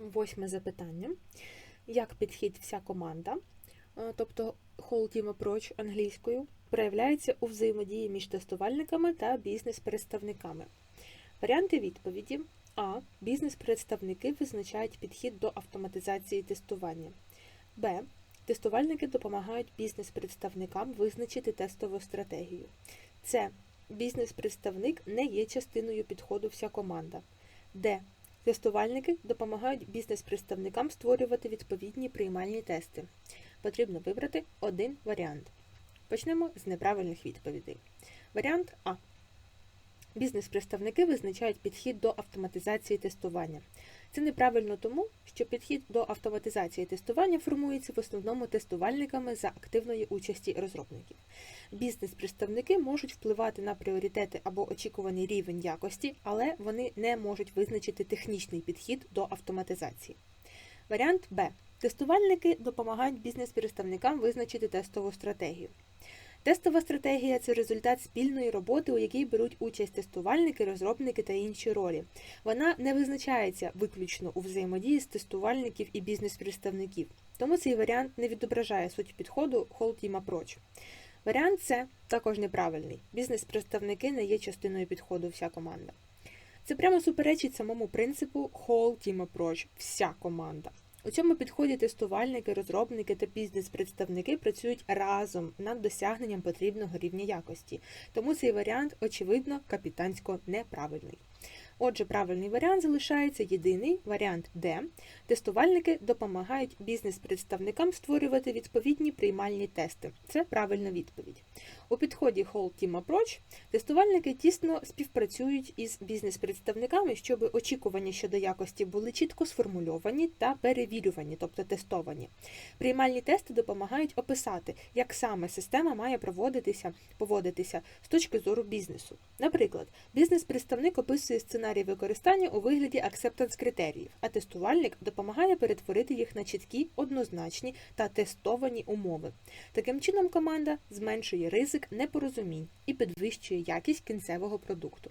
Восьме запитання. Як підхід вся команда, е, тобто whole team approach англійською, проявляється у взаємодії між тестувальниками та бізнес-представниками? Варіанти відповіді: А. Бізнес-представники визначають підхід до автоматизації тестування. Б. Тестувальники допомагають бізнес-представникам визначити тестову стратегію. С. Бізнес-представник не є частиною підходу вся команда. Д. Тестувальники допомагають бізнес-представникам створювати відповідні приймальні тести. Потрібно вибрати один варіант. Почнемо з неправильних відповідей. Варіант А. Бізнес-представники визначають підхід до автоматизації тестування. Це неправильно тому, що підхід до автоматизації тестування формується в основному тестувальниками за активної участі розробників. Бізнес-представники можуть впливати на пріоритети або очікуваний рівень якості, але вони не можуть визначити технічний підхід до автоматизації. Варіант Б. Тестувальники допомагають бізнес-представникам визначити тестову стратегію. Тестова стратегія це результат спільної роботи, у якій беруть участь тестувальники, розробники та інші ролі. Вона не визначається виключно у взаємодії з тестувальників і бізнес-представників, тому цей варіант не відображає суть підходу Whole Team Approach. Варіант С також неправильний. Бізнес-представники не є частиною підходу вся команда. Це прямо суперечить самому принципу Whole Team Approach – вся команда. У цьому підході тестувальники, розробники та бізнес-представники працюють разом над досягненням потрібного рівня якості. Тому цей варіант, очевидно, капітансько неправильний. Отже, правильний варіант залишається єдиний варіант Д. Тестувальники допомагають бізнес-представникам створювати відповідні приймальні тести. Це правильна відповідь. У підході Whole Team Approach тестувальники тісно співпрацюють із бізнес-представниками, щоб очікування щодо якості були чітко сформульовані та перевірювані, тобто тестовані. Приймальні тести допомагають описати, як саме система має проводитися, поводитися з точки зору бізнесу. Наприклад, бізнес-представник описує сценарій використання у вигляді аксептанс критеріїв, а тестувальник допомагає перетворити їх на чіткі, однозначні та тестовані умови. Таким чином, команда зменшує ризик непорозумінь і підвищує якість кінцевого продукту.